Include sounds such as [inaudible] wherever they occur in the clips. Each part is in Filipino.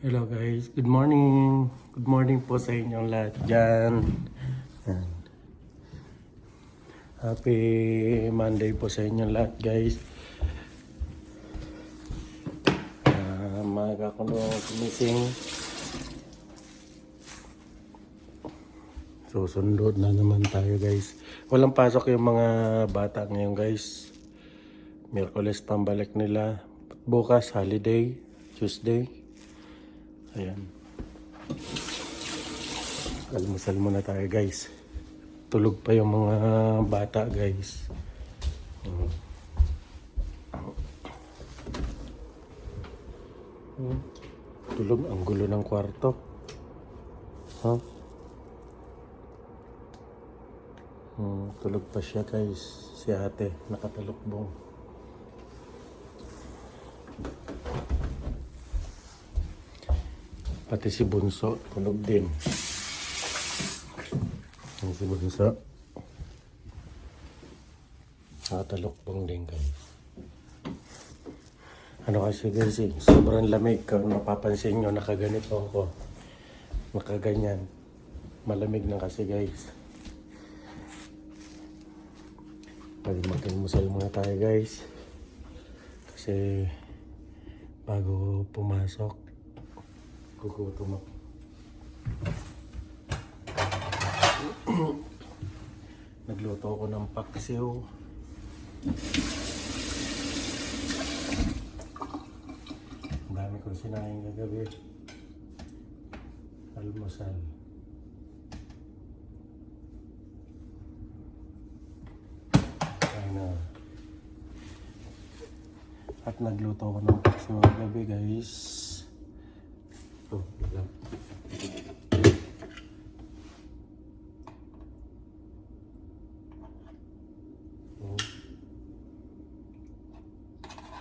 Hello guys, good morning. Good morning po sa inyong lahat dyan. Yan. Happy Monday po sa inyong lahat guys. Uh, maaga ko nung kumising. Susundod na naman tayo guys. Walang pasok yung mga bata ngayon guys. Miyerkules pambalik nila. Bukas holiday, Tuesday. Ayan. Almusal muna tayo guys. Tulog pa yung mga bata guys. Mm. Mm. Tulog ang gulo ng kwarto. Ha? Hmm, tulog pa siya guys. Si ate, nakatalukbong. Pati si Bunso, tulog din. Yan si Bunso. Nakatalukbong din guys. Ano kasi guys eh, sobrang lamig. Kung mapapansin nyo, nakaganito ako. Nakaganyan. Malamig na kasi guys. Pwede magkalmusal muna tayo guys. Kasi bago pumasok, gugutom ako. [clears throat] Nagluto ako ng paksiw. Ang dami kong sinaing kagabi. Almusal. Ayun na. At nagluto ako ng paksiw kagabi guys. Oh.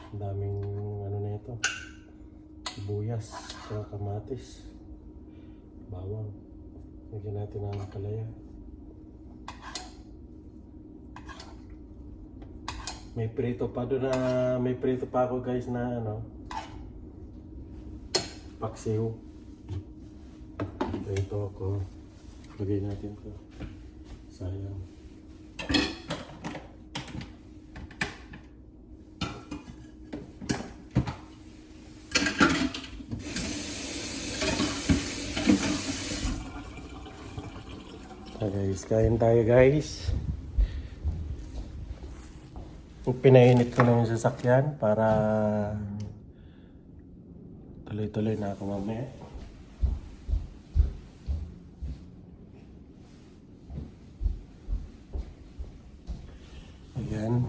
Ang daming ano na ito. Sibuyas, saka kamatis. Bawang. Lagyan natin ng kalaya. May prito pa doon na may prito pa ako guys na ano paksiw. Prito ako. Lagay natin to. Sayang. Ah, guys, kain tayo guys. Pinainit ko na yung sasakyan para tuloy-tuloy na ako mamaya. Ayan.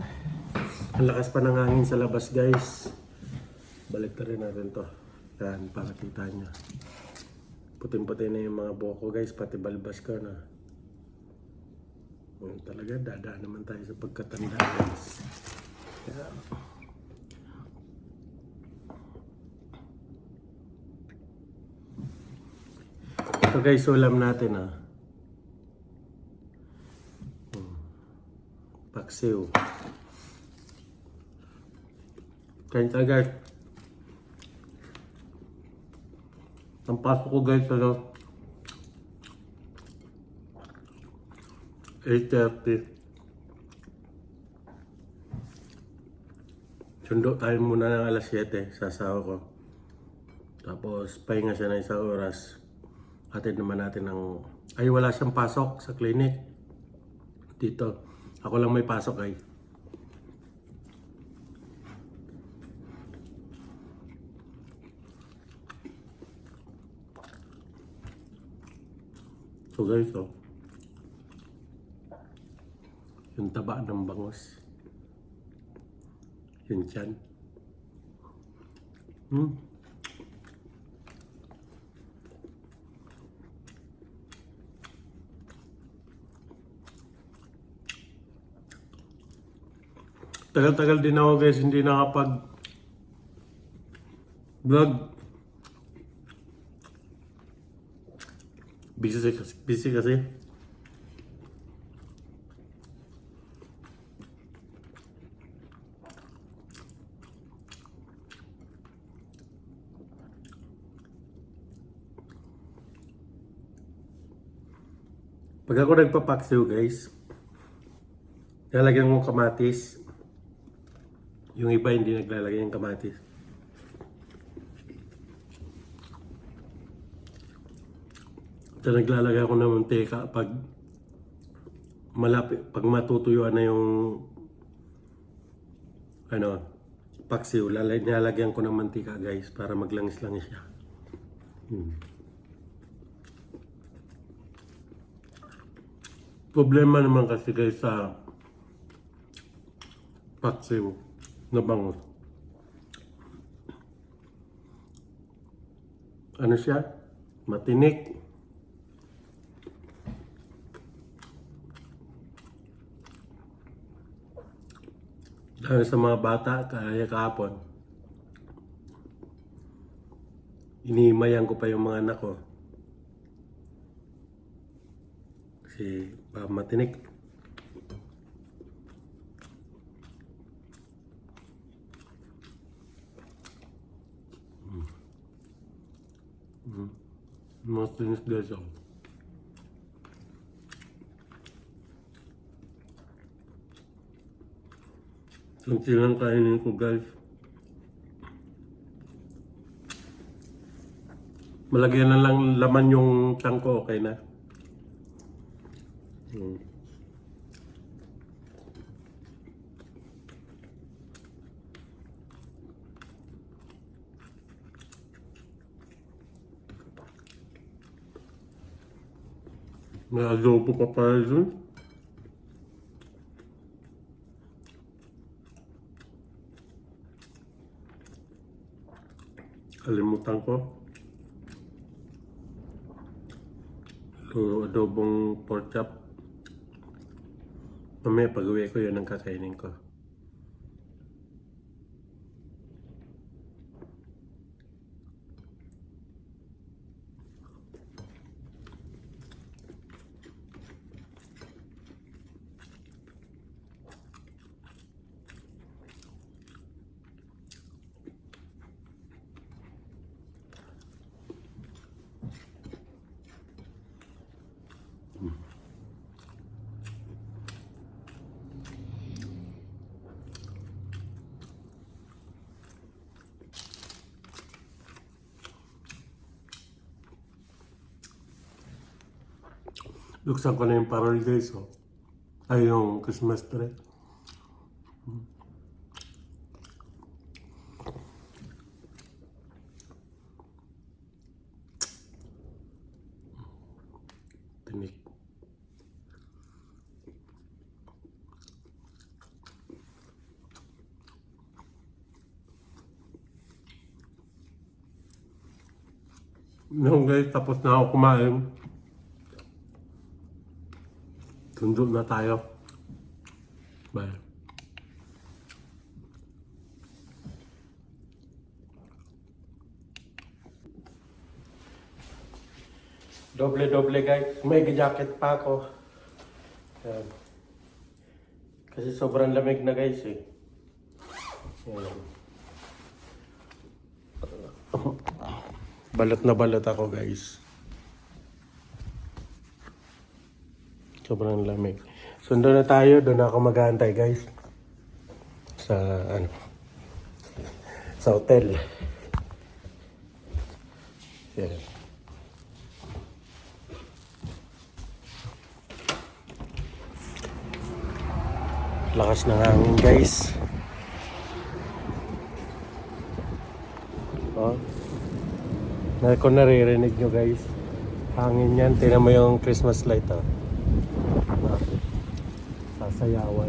Ang lakas pa ng hangin sa labas guys. Balik na rin natin to. Yan, para kita nyo. Puting-puti na yung mga buhok ko guys, pati balbas ko na. Oh, talaga, dadaan naman tayo sa pagkatanda guys. Kaya, ito guys, ulam natin ah. Hmm. Paksiw. Kain tayo guys. Ang pasok ko guys, ano? 8.30. Sundo tayo muna ng alas 7 sa asawa ko. Tapos pahinga siya ng isang oras. Atid naman natin ng... Ay, wala siyang pasok sa clinic. Dito. Ako lang may pasok ay. So guys, oh. Yung taba ng bangos. Yung tiyan. Hmm. Tagal-tagal din ako guys, hindi nakapag vlog. busy kasi, busy kasi. Pag ako nagpapaksiw guys, lalagyan ko kamatis. Yung iba hindi naglalagay ng kamatis. Ito naglalagay ako ng mantika pag malapit, pag matutuyuan na yung ano, paksiw, lalagyan, nilalagyan ko ng mantika guys para maglangis-langis siya. Hmm. Problema naman kasi guys sa paksiw na bangus. Ano siya? Matinik. Dahil sa mga bata, kaya kahapon, inihimayan ko pa yung mga anak ko. Kasi baka matinik. Mm. Mm. Matinis guys ako. Kunti lang kainin ko guys. Malagyan na lang laman yung tiyan ko, okay na. Hmm. May adobo pa dun. Kalimutan ko. Adobong pork chop. Mamaya pag uwi ko yun ang kakainin ko. Buksan ko na yung parol guys, oh. Ay, yung Christmas tree. Tinik. Noong guys, tapos na ako kumain. Tundo na tayo. Bye. Doble-doble guys. May jacket pa ako. Yan. Kasi sobrang lamig na guys eh. Yan. Balot na balot ako guys. Sobrang lamig. Sundo na tayo, doon ako mag-aantay guys. Sa ano? Sa hotel. Yan. Lakas ng hangin guys. Oh. Na kung naririnig nyo guys. Hangin yan. Tingnan mo yung Christmas light oh. Sasayawan.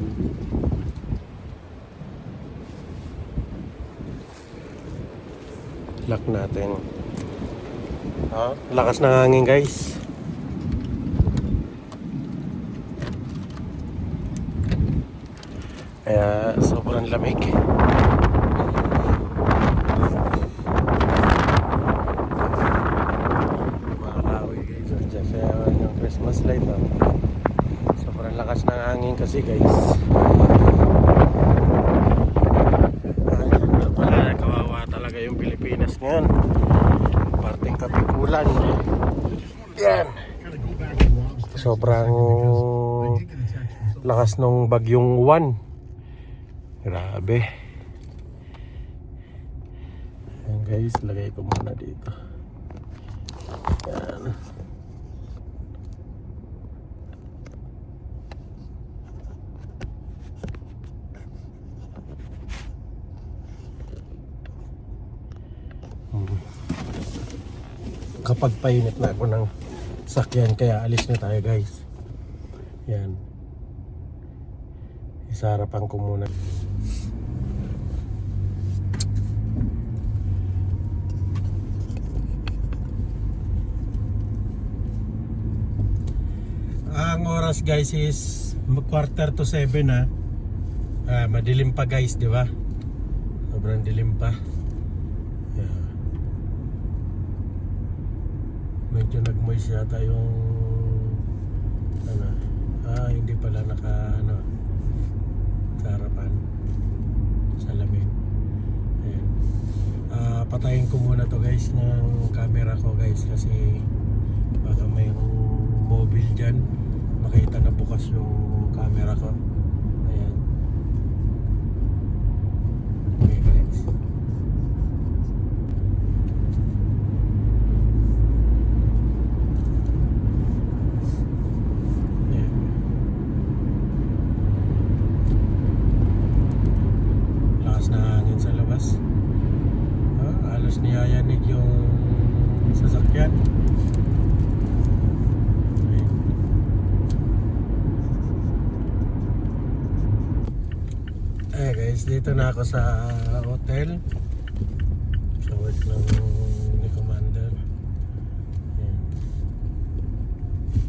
Lock natin. Ah, lakas ng hangin guys. Kaya sobrang lamig. Mga kahoy guys, oh, dyan sa yung Christmas light oh. Sobrang lakas ng hangin kasi guys. Ayun, wala kawawa talaga yung Pilipinas ngayon. Parting kapikulan. Yan. sobrang lakas nung bagyong Juan. Grabe. Ayan guys, lagay ko muna dito. Ayan. Kapag painit na ako ng sakyan kaya alis na tayo guys. Yan. Isarapan ko muna. Ang oras guys is quarter to 7 na ah, madilim pa guys di ba? Sobrang dilim pa nagmoist yata yung ano ah hindi pala naka ano sa harapan sa lamig. Ah, patayin ko muna to guys ng camera ko guys kasi baka may mobile dyan. Makita na bukas yung camera ko. Ayan okay guys Ayan. Lakas na hangin sa labas. Ah, halos niyayanig yung sasakyan. Ayan. Eh guys, dito na ako sa hotel. Sa work ng ni Commander. Ayan.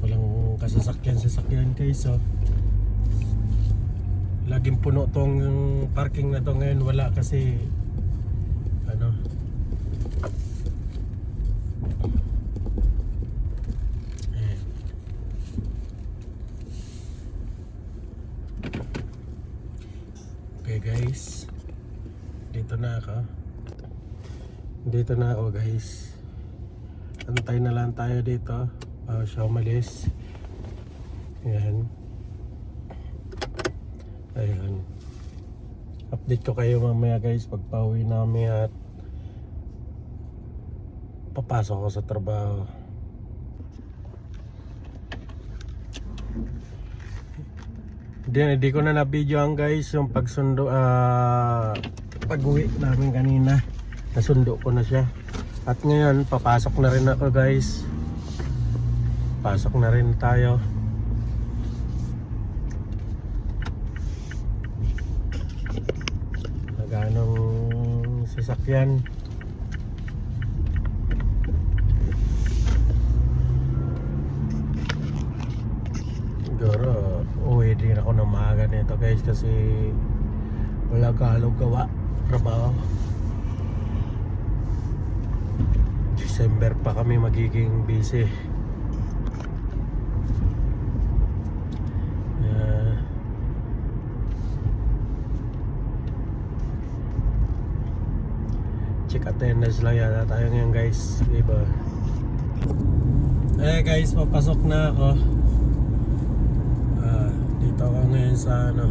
Walang kasasakyan-sasakyan guys, oh. Laging puno tong parking na to ngayon. Wala kasi ano Ayan. Okay guys. Dito na ako. Dito na ako guys. Antay na lang tayo dito Bago siya umalis. Ayan. Ayan. Update ko kayo mamaya guys Pag pauwi namin at Papasok ako sa trabaho Hindi, hindi ko na na-videoan guys yung pagsundo ah pag-uwi namin kanina. Nasundo ko na siya. At ngayon, papasok na rin ako guys. Pasok na rin tayo. Naganong sasakyan. Siguro, uwi din ako ng maaga nito guys kasi wala kalong gawa, trabaho. December pa kami magiging busy. Ah. check attendance lang yata tayo ngayon guys. Diba? Eh guys, papasok na ako. Ah, dito ako ngayon sa ano,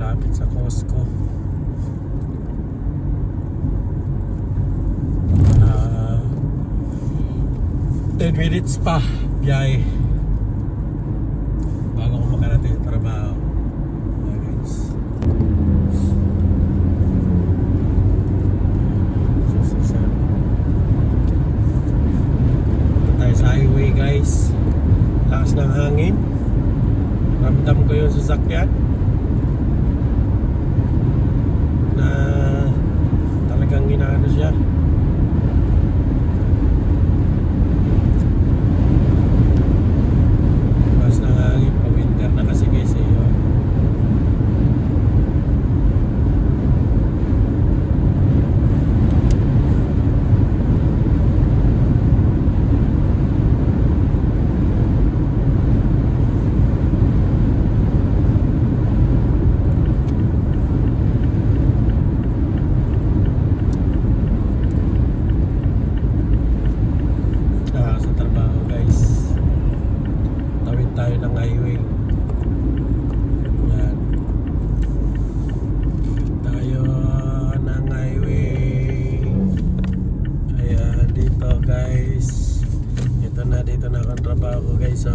lapit sa Costco. Ah, 10 minutes pa biyahe. Bago ako makarating sa trabaho. Ah, guys. Sususan. Ito tayo sa highway guys. Lakas ng hangin. Ramdam ko yung sasakyan. Na talagang inaano siya. Lakas ng hangin. Pa-winter na kasi guys eh. oh. Dito na akong trabaho guys. So,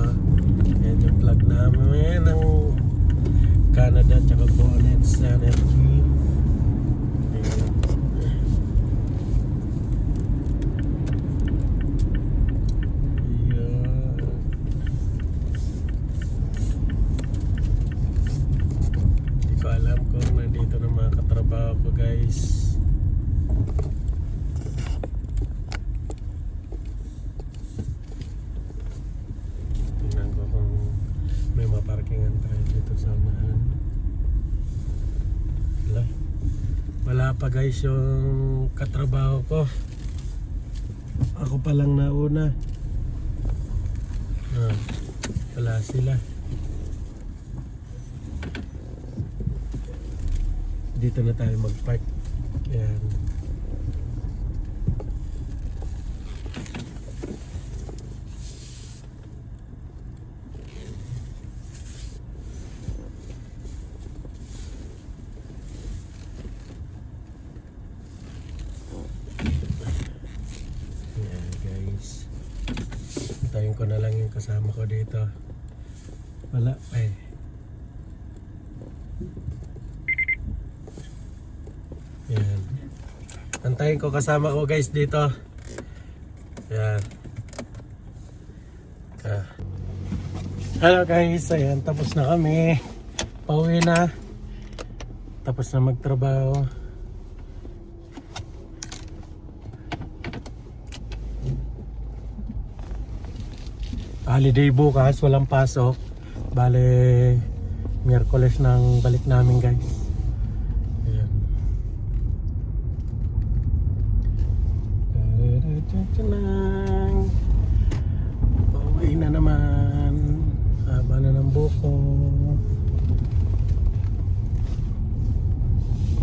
yan yung plug namin ng Canada tsaka Bonnets. Ayan. Ayan. Hindi ko alam kung nandito na mga katrabaho ko guys. Tingnan ko kung may maparkingan tayo dito sa. Wala. Wala pa guys yung katrabaho ko. Ako pa lang nauna. Ah, wala sila. Dito na tayo mag-park. Yan. Yan guys. Hintayin ko na lang yung kasama ko dito. Wala pa eh. Yan. Antayin ko kasama ko guys dito. Yan. Ah. Hello guys, ayan tapos na kami. Pauwi na. Tapos na magtrabaho. Holiday bukas, walang pasok. Bale, Miyerkules nang balik namin guys. Ayan. Pauwi na naman. Haba na ng buko.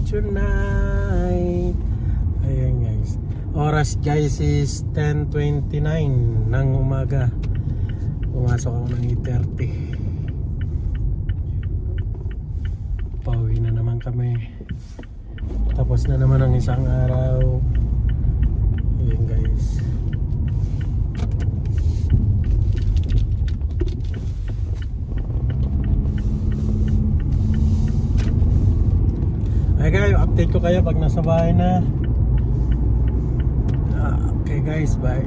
Tonight. Ayan guys. Oras guys is 10.29 ng umaga. Pumasok ako ng 8.30. Pauwi na naman kami. Tapos na naman ang isang araw. Ayan guys. Ay guys, update ko kayo pag nasa bahay na. Ah, Okay guys, bye.